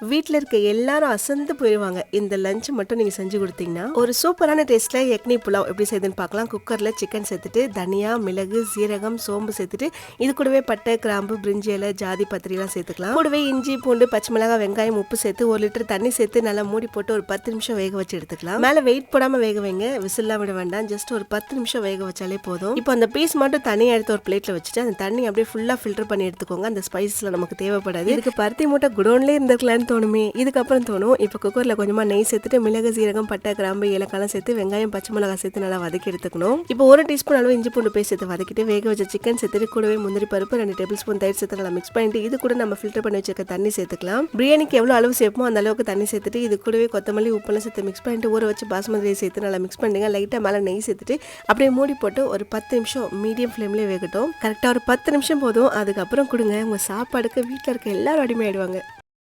வீட்டில் இருக்க எல்லாரும் அசந்து போயிடுவாங்க இந்த லஞ்ச் மட்டும் நீங்கள் செஞ்சு கொடுத்தீங்கன்னா ஒரு சூப்பரான டேஸ்ட்டில் எக்னி புலாவ் எப்படி செய்யுதுன்னு பார்க்கலாம். குக்கரில் சிக்கன் சேர்த்துட்டு தனியா மிளகு சீரகம் சோம்பு சேர்த்துட்டு இது கூடவே பட்டை கிராம்பு பிரிஞ்சி இலை ஜாதி பத்திரிலாம் சேர்த்துக்கலாம். கூடவே இஞ்சி பூண்டு பச்சை மிளகாய் வெங்காயம் உப்பு சேர்த்து ஒரு லிட்டர் தண்ணி சேர்த்து நல்லா மூடி போட்டு ஒரு பத்து நிமிஷம் வேக வச்சு எடுத்துக்கலாம். மேலே வெயிட் போடாமல் வேக வைங்க. விசில்லாம் விட வேண்டாம். ஜஸ்ட் ஒரு பத்து நிமிஷம் வேக வச்சாலே போதும். இப்போ அந்த பீஸ் மட்டும் தனியாக எடுத்து ஒரு பிளேட்டில் வச்சுட்டு அந்த தண்ணி அப்படியே ஃபுல்லாக ஃபில்டர் பண்ணி எடுத்துக்கோங்க. அந்த ஸ்பைஸில் நமக்கு தேவைப்படாது. இதுக்கு பருத்தி மூட்டை குடோன்லேயே இருந்திருக்கலான்னு தோணுமே. இதுக்கப்புறம் தோணும். இப்போ குக்கரில் கொஞ்சமாக நெய் சேர்த்துட்டு மிளகு சீரகம் பட்டை கிராம்பு ஏலக்காலம் சேர்த்து வெங்காயம் பச்சை மிளகாய் சேர்த்து நல்லா வதக்கி எடுத்துக்கணும். இப்போ ஒரு டீஸ்பூன் அளவு இஞ்சி பூண்டு பேஸ்ட் சேர்த்து வதக்கிட்டு வேக வச்ச சிக்கன் சேர்த்துட்டு கூடவே முந்திரி பருப்பு ரெண்டு டேபிள் ஸ்பூன் தயிர் சேர்த்து நல்லா மிக்ஸ் பண்ணிட்டு இது கூட நம்ம ஃபில்டர் பண்ணி வச்சிருக்க தண்ணி சேர்த்துக்கலாம். பிரியாணிக்கு எவ்வளோ அளவு சேர்ப்போம் அந்த அளவுக்கு தண்ணி சேர்த்துட்டு இது கூடவே கொத்தமல்லி உப்பெல்லாம் சேர்த்து மிக்ஸ் பண்ணிட்டு ஊற வச்சு பாஸ்மதி சேர்த்து நல்லா மிக்ஸ் பண்ணுங்க. லைட்டாக மேலே நெய் சேர்த்துட்டு அப்படியே மூடி போட்டு ஒரு பத்து நிமிஷம் மீடியம் ஃப்ளேம்லேயே வேகட்டும். கரெக்டாக ஒரு பத்து நிமிஷம் போதும். அதுக்கப்புறம் கொடுங்க. உங்கள் சாப்பாடுக்கு வீட்டில் இருக்க எல்லாரும் அடிமையாயிடுவாங்க.